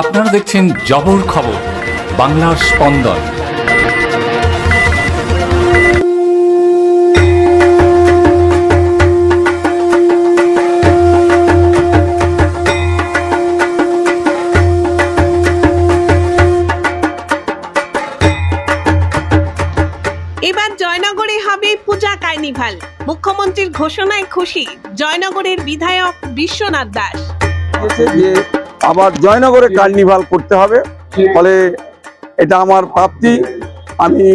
আপনারা দেখছেন জবর খবর বাংলার স্পন্দন। এবার জয়নগরে হবে পূজা কার্নিভাল। মুখ্যমন্ত্রীর ঘোষণায় খুশি জয়নগরের বিধায়ক বিশ্বনাথ দাস। আবার জয়নগরে কার্নিভাল করতে হবে। ফলে এটা আমার প্রাপ্তি। আমি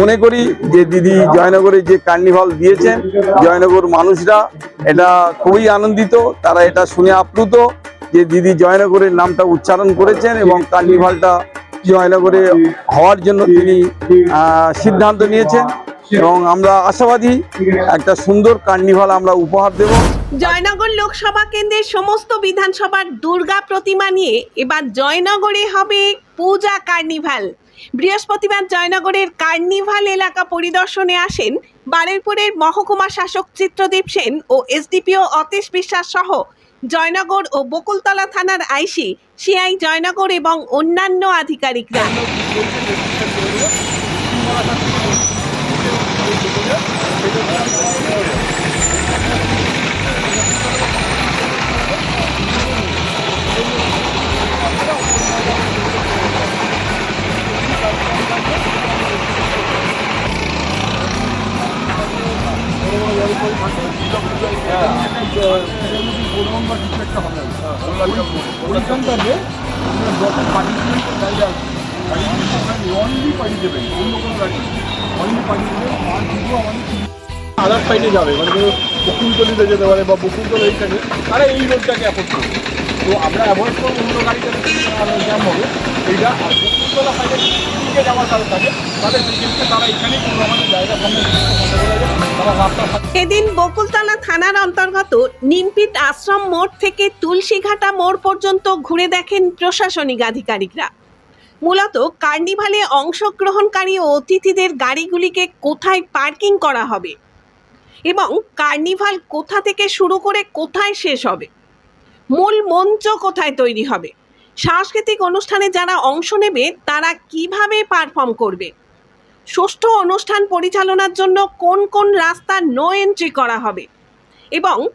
মনে করি যে দিদি জয়নগরে যে কার্নিভাল দিয়েছেন, জয়নগর মানুষরা এটা খুবই আনন্দিত, তারা এটা শুনে আপ্লুত যে দিদি জয়নগরের নামটা উচ্চারণ করেছেন এবং কার্নিভালটা জয়নগরে হওয়ার জন্য তিনি সিদ্ধান্ত নিয়েছেন। এবং আমরা আশাবাদী একটা সুন্দর কার্নিভাল আমরা উপহার দেব। জয়নগর লোকসভা কেন্দ্রের সমস্ত বিধানসভার দুর্গা প্রতিমা নিয়ে এবার জয়নগরে হবে পূজা কার্নিভাল। বৃহস্পতিবার জয়নগরের কার্নিভাল এলাকা পরিদর্শনে আসেন বারেরপুরের মহকুমা শাসক চিত্রদীপ সেন ও এসডিপিও অতীশ বিশ্বাস সহ জয়নগর ও বকুলতলা থানার আইসি, সিআই জয়নগর এবং অন্যান্য আধিকারিকরা। ওইখানটাতে আপনার যত পার্টিসিপেন্ট জায়গা আছে অনলি দেবেন অন্য কোনো গাড়ি অনলি পার্টি দেবেন দুটো আমাদের আদার সাইডে যাবে মানে ধরো বকুলতলিতে যেতে পারে বা বকুলতলা এই সাইডে তারা এই রোডটাকে অ্যাফোর্ড করবে। তো আমরা অ্যাভয়েড করব অন্য গাড়িতে জ্যাম হবে। বকুলতলা সাইডে থাকে। তারা এখানেই আমাদের জায়গা বকুলতলা থানার অন্তর্গত নিমপিট আশ্রম মোড় থেকে তুলসীঘাটা মোড় পর্যন্ত ঘুরে দেখেন প্রশাসনিক আধিকারিকরা। মূলত কার্নিভালে অংশগ্রহণকারী অতিথিদের গাড়িগুলিকে কোথায় পার্কিং করা হবে এবং কার্নিভাল কোথা থেকে শুরু করে কোথায় শেষ হবে, মূল মঞ্চ কোথায় তৈরি হবে সাংস্কৃতিক অনুষ্ঠানে যারা অংশ নেবে, তারা কীভাবে পারফর্ম করবে? ষষ্ঠ অনুষ্ঠান পরিচালনার জন্য কোন কোন রাস্তা নো এন্ট্রি করা হবে? এবং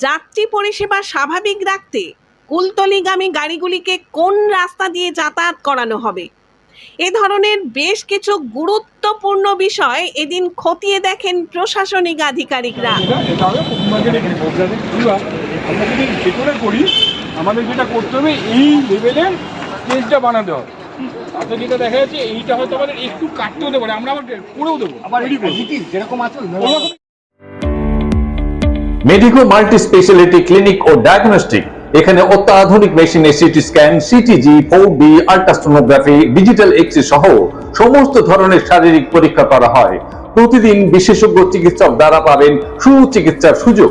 যাত্রী পরিষেবা স্বাভাবিক রাখতে কুলতলিগামী গাড়িগুলিকে কোন রাস্তা দিয়ে যাতায়াত করানো হবে? এ ধরনের বেশ কিছু গুরুত্বপূর্ণ বিষয় এদিন খতিয়ে দেখেন প্রশাসনিক আধিকারিকরা। আমাদের যেটা করতে হবে এই লেভেলের স্টেজটা বানাতে হবে। তাতে যেটা দেখা যাচ্ছে এইটা হয়তো আমাদের একটু কাটতে হতে আমরা আবার করেও দেবো। আবার যেরকম আছে মেডিকো মাল্টি স্পেশালিটি ক্লিনিক ও ডায়াগনস্টিক এখানে অত্যাধুনিক মেশিনে CT scan CTG four D ultrasonography digital X-ray সহ সমস্ত ধরনের শারীরিক পরীক্ষা করা হয়। প্রতিদিন বিশেষজ্ঞ চিকিৎসক দ্বারা পাবেন সুচিকিৎসার সুযোগ।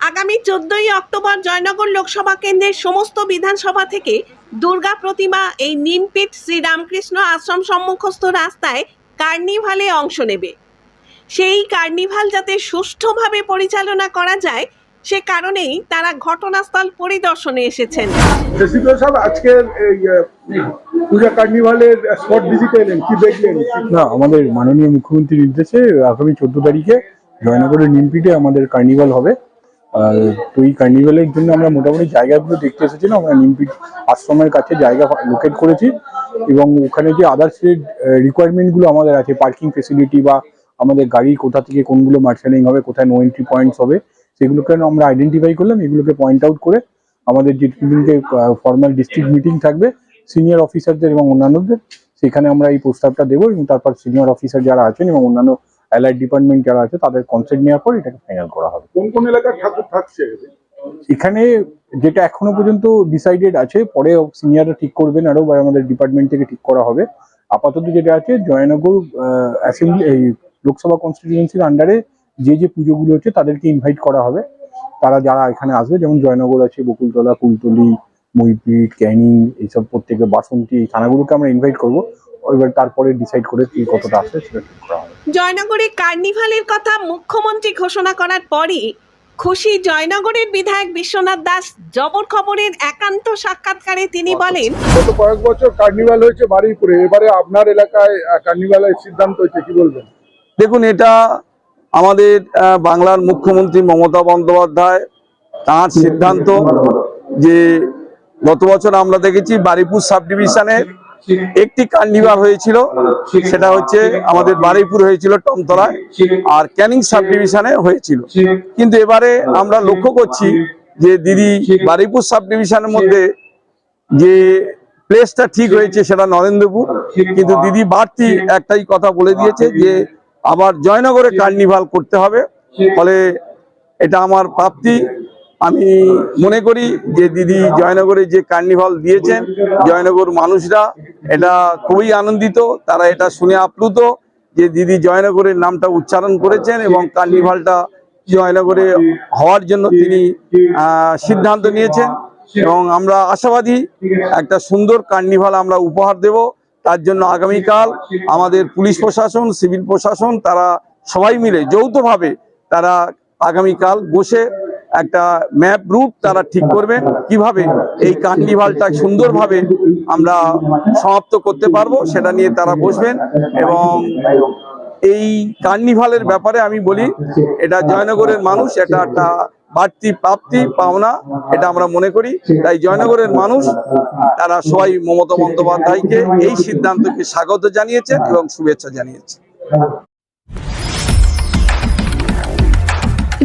আগামী চোদ্দই অক্টোবর জয়নগর লোকসভা কেন্দ্রের সমস্ত বিধানসভা থেকে দুর্গা প্রতিমা এই নিমপিট শ্রীরামকৃষ্ণ আশ্রম সম্মুখস্থ রাস্তায় কার্নিভালে অংশ নেবে। সেই কার্নিভাল যাতে সুষ্ঠুভাবে পরিচালনা করা যায় সে কারণেই তারা ঘটনাস্থল পরিদর্শনে এসেছেন। আজকের পূজা কার্নিভালের স্পট ভিজিটে এলেন কি দেখলেন? না আমাদের মাননীয় মুখ্যমন্ত্রীর নির্দেশে আগামী চোদ্দ তারিখে জয়নগরের নিমপিটে আমাদের কার্নিভাল হবে। আর তো এই কার্নিভালের জন্য আমরা মোটামুটি জায়গাগুলো দেখতে এসেছিলাম আমরা নিমপিট আশ্রমের কাছে জায়গা লোকেট করেছি এবং ওখানে যে আদার্স রিকোয়ারমেন্টগুলো আমাদের আছে পার্কিং ফেসিলিটি বা আমাদের গাড়ি কোথা থেকে কোনগুলো মার্শালিং হবে, কোথায় নো এন্ট্রি পয়েন্টস হবে, সেগুলোকে আমরা আইডেন্টিফাই করলাম, এগুলোকে পয়েন্ট আউট করে আমাদের যে দিনকে ফর্মাল ডিস্ট্রিক্ট মিটিং থাকবে সিনিয়র অফিসারদের এবং অন্যান্যদের, সেখানে আমরা এই প্রস্তাবটা দেবো এবং তারপর সিনিয়র অফিসার যারা আছেন এবং অন্যান্য অ্যালাইড ডিপার্টমেন্ট যারা আছে তাদের কনসেন্ট নেওয়ার পর এটাকে ফাইনাল করা হবে। কোন কোন এলাকার ঠাকুর থাকছে এখানে? যেটা এখনও পর্যন্ত ডিসাইডেড আছে পরে সিনিয়ররা ঠিক করবেন আরও বা আমাদের ডিপার্টমেন্ট থেকে ঠিক করা হবে। আপাতত যেটা আছে জয়নগর অ্যাসেম্বলি এই লোকসভা কনস্টিটিউয়েন্সির আন্ডারে যে যে পুজোগুলো হচ্ছে তাদেরকে ইনভাইট করা হবে। তারা যারা এখানে আসবে যেমন জয়নগর আছে বকুলতলা কুলতলি মইপিট ক্যানিং এইসব প্রত্যেকে বাসন্তী এই থানাগুলোকে আমরা ইনভাইট করব। এবার তারপরে ডিসাইড করে কি কতটা আসবে সেটা ঠিক করা হবে। জয়নগরে কার্নিভালের কথা মুখ্যমন্ত্রী ঘোষণা করার পরই খুশি জয়নগরের বিধায়ক বিশ্বনাথ দাস জবর খবরের একান্ত সাক্ষাৎকারে তিনি বলেন গত কয়েক বছর কার্নিভাল হয়েছে বারুইপুরে এবারে আপনার এলাকায় কার্নিভালের সিদ্ধান্ত হয়েছে কি বলবেন? দেখুন এটা আমাদের আহ, বাংলার মুখ্যমন্ত্রী মমতা বন্দ্যোপাধ্যায় তাঁর সিদ্ধান্ত যে গত বছর আমরা দেখেছি বারিপুর সাব ডিভিশনের একটি কার্নিভাল হয়েছিল, সেটা হচ্ছে আমাদের বারুইপুর হয়েছিল টমতলায়, আর ক্যানিং সাব ডিভিশনে হয়েছিল। কিন্তু এবারে আমরা লক্ষ্য করছি যে দিদি বারুইপুর সাব ডিভিশনের মধ্যে যে প্লেসটা ঠিক হয়েছে সেটা নরেন্দ্রপুর। কিন্তু দিদি বাড়তি একটাই কথা বলে দিয়েছে যে আবার জয়নগরে কার্নিভাল করতে হবে। ফলে এটা আমার প্রাপ্তি। আমি মনে করি যে দিদি জয়নগরে যে কার্নিভাল দিয়েছেন, জয়নগর মানুষরা এটা খুবই আনন্দিত, তারা এটা শুনে আপ্লুত যে দিদি জয়নগরের নামটা উচ্চারণ করেছেন এবং কার্নিভালটা জয়নগরে হওয়ার জন্য তিনি সিদ্ধান্ত নিয়েছেন এবং আমরা আশাবাদী একটা সুন্দর কার্নিভাল আমরা উপহার দেব। তার জন্য আগামীকাল আমাদের পুলিশ প্রশাসন, সিভিল প্রশাসন, তারা সবাই মিলে যৌথভাবে তারা আগামীকাল বসে একটা ম্যাপ রুট তারা ঠিক করবেন কীভাবে এই কার্নিভালটা সুন্দরভাবে আমরা সমাপ্ত করতে পারব সেটা নিয়ে তারা বসবেন এবং এই কার্নিভালের ব্যাপারে আমি বলি, এটা জয়নগরের মানুষ, এটা একটা বাড়তি প্রাপ্তি, পাওনা, এটা আমরা মনে করি। তাই জয়নগরের মানুষ, তারা সবাই মমতা বন্দ্যোপাধ্যায়কে এই সিদ্ধান্তকে স্বাগত জানিয়েছেন এবং শুভেচ্ছা জানিয়েছেন।